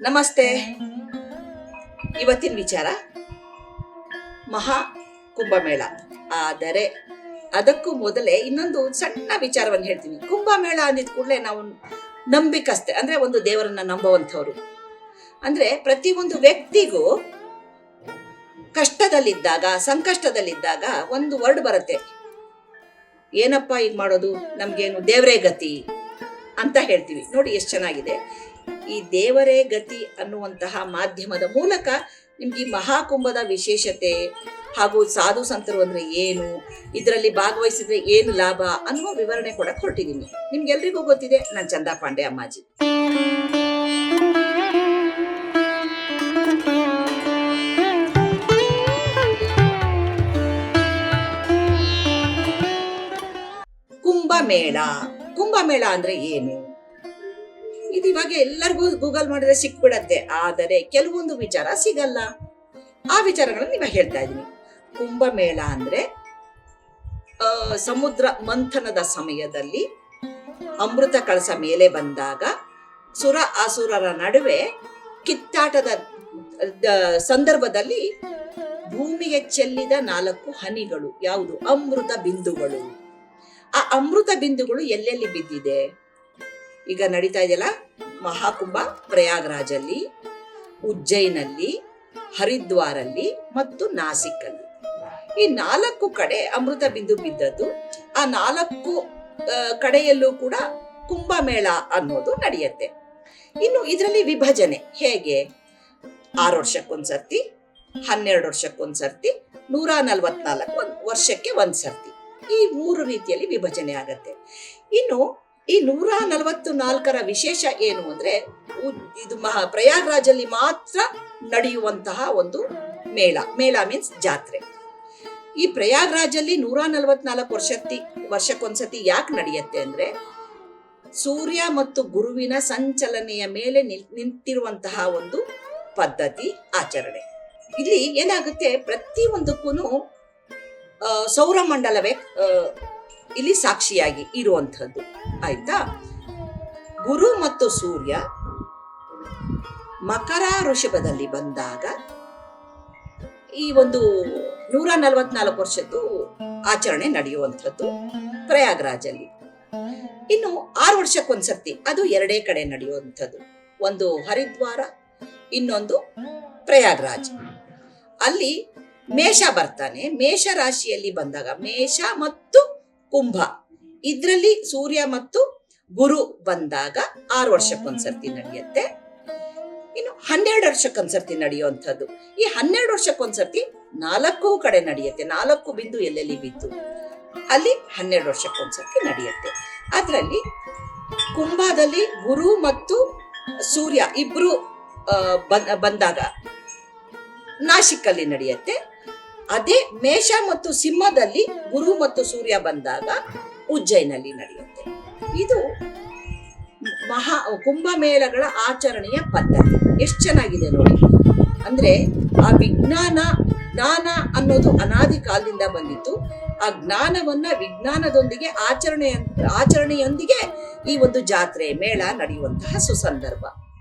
ನಮಸ್ತೆ. ಇವತ್ತಿನ ವಿಚಾರ, ಮಹಾ ಕುಂಭಮೇಳ. ಆದರೆ ಅದಕ್ಕೂ ಮೊದಲೇ ಇನ್ನೊಂದು ಸಣ್ಣ ವಿಚಾರವನ್ನು ಹೇಳ್ತೀನಿ. ಕುಂಭಮೇಳ ಅಂದಿದ ಕೂಡಲೇ ನಾವು ನಂಬಿಕಸ್ತೆ ಅಂದ್ರೆ ಒಂದು ದೇವರನ್ನ ನಂಬುವಂಥವ್ರು. ಅಂದ್ರೆ ಪ್ರತಿಯೊಂದು ವ್ಯಕ್ತಿಗೂ ಕಷ್ಟದಲ್ಲಿದ್ದಾಗ, ಸಂಕಷ್ಟದಲ್ಲಿದ್ದಾಗ ಒಂದು ವರ್ಡ್ ಬರುತ್ತೆ. ಏನಪ್ಪ ಈಗ ಮಾಡೋದು? ನಮ್ಗೇನು ದೇವರೇ ಗತಿ ಅಂತ ಹೇಳ್ತೀವಿ. ನೋಡಿ ಎಷ್ಟು ಚೆನ್ನಾಗಿದೆ. ಈ ದೇವರೇ ಗತಿ ಅನ್ನುವಂತಹ ಮಾಧ್ಯಮದ ಮೂಲಕ ನಿಮ್ಗೆ ಈ ಮಹಾಕುಂಭದ ವಿಶೇಷತೆ ಹಾಗೂ ಸಾಧು ಸಂತರು ಅಂದ್ರೆ ಏನು, ಇದರಲ್ಲಿ ಭಾಗವಹಿಸಿದ್ರೆ ಏನು ಲಾಭ ಅನ್ನುವ ವಿವರಣೆ ಕೊಡಕ್ ಹೊರಟಿದ್ದೀನಿ ನಿಮ್ಗೆಲ್ರಿಗೂ ಗೊತ್ತಿದೆ, ನಾನು ಚಂದಾ ಪಾಂಡೆ ಅಮ್ಮಾಜಿ. ಕುಂಭಮೇಳ. ಕುಂಭಮೇಳ ಅಂದ್ರೆ ಏನು? ಇದು ಇವಾಗ ಎಲ್ಲರಿಗೂ ಗೂಗಲ್ ಮಾಡಿದ್ರೆ ಸಿಕ್ಬಿಡತ್ತೆ. ಆದರೆ ಕೆಲವೊಂದು ವಿಚಾರ ಸಿಗಲ್ಲ. ಆ ವಿಚಾರಗಳನ್ನ ಇವಾಗ ಹೇಳ್ತಾ ಇದ್ದೀನಿ. ಕುಂಭಮೇಳ ಅಂದ್ರೆ ಸಮುದ್ರ ಮಂಥನದ ಸಮಯದಲ್ಲಿ ಅಮೃತ ಕಳಸ ಮೇಲೆ ಬಂದಾಗ ಸುರ ಅಸುರರ ನಡುವೆ ಕಿತ್ತಾಟದ ಸಂದರ್ಭದಲ್ಲಿ ಭೂಮಿಗೆ ಚೆಲ್ಲಿದ ನಾಲ್ಕು ಹನಿಗಳು. ಯಾವುದು? ಅಮೃತ ಬಿಂದುಗಳು. ಆ ಅಮೃತ ಬಿಂದುಗಳು ಎಲ್ಲೆಲ್ಲಿ ಬಿದ್ದಿದೆ? ಈಗ ನಡೀತಾ ಇದೆಯಲ್ಲ? ಮಹಾಕುಂಭ ಪ್ರಯಾಗ್ರಾಜಲ್ಲಿ ಉಜ್ಜೈನಲ್ಲಿ ಹರಿದ್ವಾರಲ್ಲಿ ಮತ್ತು ನಾಸಿಕ್ಕಲ್ಲಿ ಈ ನಾಲ್ಕು ಕಡೆ ಅಮೃತ ಬಿಂದು ಬಿದ್ದದ್ದು, ಆ ನಾಲ್ಕು ಕಡೆಯಲ್ಲೂ ಕೂಡ ಕುಂಭಮೇಳ ಅನ್ನೋದು ನಡೆಯುತ್ತೆ. ಇನ್ನು ಇದರಲ್ಲಿ ವಿಭಜನೆ ಹೇಗೆ? ಆರು ವರ್ಷಕ್ಕೊಂದ್ಸರ್ತಿ ಹನ್ನೆರಡು ವರ್ಷಕ್ಕೊಂದ್ಸರ್ತಿ ನೂರ ನಲ್ವತ್ನಾಲ್ಕು ವರ್ಷಕ್ಕೆ ಒಂದ್ಸರ್ತಿ ಈ ಮೂರು ರೀತಿಯಲ್ಲಿ ವಿಭಜನೆ ಆಗತ್ತೆ. ಇನ್ನು ಈ ನೂರ ನಲವತ್ತು ನಾಲ್ಕರ ವಿಶೇಷ ಏನು ಅಂದ್ರೆ ಇದು ಮಹಾ ಪ್ರಯಾಗ್ರಾಜಲ್ಲಿ ಮಾತ್ರ ನಡೆಯುವಂತಹ ಒಂದು ಮೇಳ. ಮೇಳ ಮೀನ್ಸ್ ಜಾತ್ರೆ. ಈ ಪ್ರಯಾಗ್ರಾಜಲ್ಲಿ ನೂರ ನಲವತ್ನಾಲ್ಕು ವರ್ಷತಿ ವರ್ಷಕ್ಕೊಂದ್ಸತಿ ಯಾಕೆ ನಡೆಯುತ್ತೆ ಅಂದ್ರೆ ಸೂರ್ಯ ಮತ್ತು ಗುರುವಿನ ಸಂಚಲನೆಯ ಮೇಲೆ ನಿಂತಿರುವಂತಹ ಒಂದು ಪದ್ಧತಿ ಆಚರಣೆ. ಇಲ್ಲಿ ಏನಾಗುತ್ತೆ ಪ್ರತಿಯೊಂದಕ್ಕೂ ಸೌರಮಂಡಲವೇ ಆ, ಇಲ್ಲಿ ಸಾಕ್ಷಿಯಾಗಿ ಇರುವಂಥದ್ದು. ಆಯ್ತಾ? ಗುರು ಮತ್ತು ಸೂರ್ಯ ಮಕರ ಋಷಭದಲ್ಲಿ ಬಂದಾಗ ಈ ಒಂದು ನೂರ ನಲವತ್ನಾಲ್ಕು ವರ್ಷದ್ದು ಆಚರಣೆ ನಡೆಯುವಂಥದ್ದು ಪ್ರಯಾಗ್ರಾಜಲ್ಲಿ. ಇನ್ನು ಆರು ವರ್ಷಕ್ಕೊಂದ್ಸರ್ತಿ ಅದು ಎರಡೇ ಕಡೆ ನಡೆಯುವಂಥದ್ದು. ಒಂದು ಹರಿದ್ವಾರ, ಇನ್ನೊಂದು ಪ್ರಯಾಗ್ರಾಜ್. ಅಲ್ಲಿ ಮೇಷ ಬರ್ತಾನೆ. ಮೇಷ ರಾಶಿಯಲ್ಲಿ ಬಂದಾಗ ಮೇಷ ಮತ್ತು ಕುಂಭ. ಇದ್ರಲ್ಲಿ ಸೂರ್ಯ ಮತ್ತು ಗುರು ಬಂದಾಗ ಆರು ವರ್ಷಕ್ಕೊಂದ್ಸರ್ತಿ ನಡೆಯುತ್ತೆ. ಇನ್ನು ಹನ್ನೆರಡು ವರ್ಷಕ್ಕೊಂದ್ಸರ್ತಿ ನಡೆಯುವಂಥದ್ದು. ಈ ಹನ್ನೆರಡು ವರ್ಷಕ್ಕೊಂದ್ಸರ್ತಿ ನಾಲ್ಕು ಕಡೆ ನಡೆಯುತ್ತೆ. ನಾಲ್ಕು ಬಿಂದು ಎಲ್ಲೆಲ್ಲಿ ಬಿದ್ದು? ಅಲ್ಲಿ ಹನ್ನೆರಡು ವರ್ಷಕ್ಕೊಂದ್ಸರ್ತಿ ನಡೆಯುತ್ತೆ. ಅದರಲ್ಲಿ ಕುಂಭದಲ್ಲಿ ಗುರು ಮತ್ತು ಸೂರ್ಯ ಇಬ್ರು ಬಂದಾಗ ನಾಶಿಕಲ್ಲಿ ನಡೆಯುತ್ತೆ. ಅದೇ ಮೇಷ ಮತ್ತು ಸಿಂಹದಲ್ಲಿ ಗುರು ಮತ್ತು ಸೂರ್ಯ ಬಂದಾಗ ಉಜ್ಜೈನಲ್ಲಿ ನಡೆಯುತ್ತೆ. ಇದು ಮಹಾ ಕುಂಭಮೇಳಗಳ ಆಚರಣೆಯ ಪದ್ಧತಿ. ಎಷ್ಟು ಚೆನ್ನಾಗಿದೆ ನೋಡಿ. ಅಂದ್ರೆ ಆ ವಿಜ್ಞಾನ, ಜ್ಞಾನ ಅನ್ನೋದು ಅನಾದಿ ಕಾಲದಿಂದ ಬಂದಿತ್ತು. ಆ ಜ್ಞಾನವನ್ನ ವಿಜ್ಞಾನದೊಂದಿಗೆ ಆಚರಣೆ ಆಚರಣೆಯೊಂದಿಗೆ ಈ ಒಂದು ಜಾತ್ರೆ, ಮೇಳ ನಡೆಯುವಂತಹ ಸುಸಂದರ್ಭ.